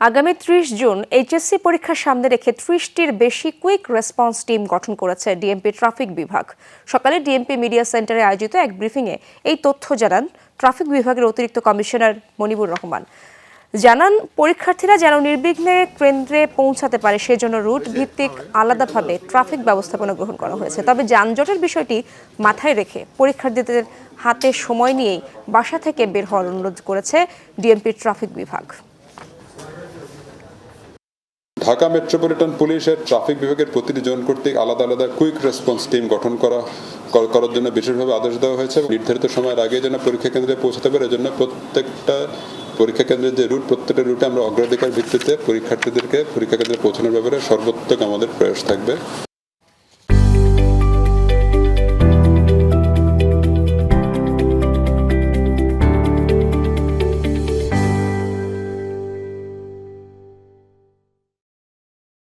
আগামী ত্রিশ June HSC পরীক্ষার সামনে রেখে ত্রিশটির বেশি কুইক রেসপন্স টিম গঠন করেছে ডিএমপি ট্রাফিক বিভাগ। সকালে ডিএমপি মিডিয়া সেন্টারে আয়োজিত এক ব্রিফিংয়ে এই তথ্য জানান ট্রাফিক বিভাগের অতিরিক্ত কমিশনার মনিবুর রহমান। জানান, পরীক্ষার্থীরা যেন নির্বিঘ্নে কেন্দ্রে পৌঁছাতে পারে, সেজন্য রুট ভিত্তিক আলাদাভাবে ট্রাফিক ব্যবস্থাপনা গ্রহণ করা হয়েছে। তবে যানজটের বিষয়টি মাথায় রেখে পরীক্ষার্থীদের হাতে সময় নিয়েই বাসা থেকে বের হওয়ার অনুরোধ করেছে ডিএমপি ট্রাফিক বিভাগ। ঢাকা মেট্রোপলিটন পুলিশের ট্রাফিক বিভাগের প্রতিটি জোন কর্তৃক আলাদা আলাদা কুইক রেসপন্স টিম গঠন করা করার জন্য বিশেষভাবে আদেশ দেওয়া হয়েছে। নির্ধারিত সময়ের আগে যেন পরীক্ষা কেন্দ্রে পৌঁছাতে পারে, এজন্য প্রত্যেকটা পরীক্ষা কেন্দ্রের যে রুট, প্রত্যেকটা রুটে আমরা অগ্রাধিকার ভিত্তিতে পরীক্ষার্থীদেরকে পরীক্ষা কেন্দ্রে পৌঁছানোর ব্যাপারে সর্বোত্তক আমাদের প্রয়াস থাকবে।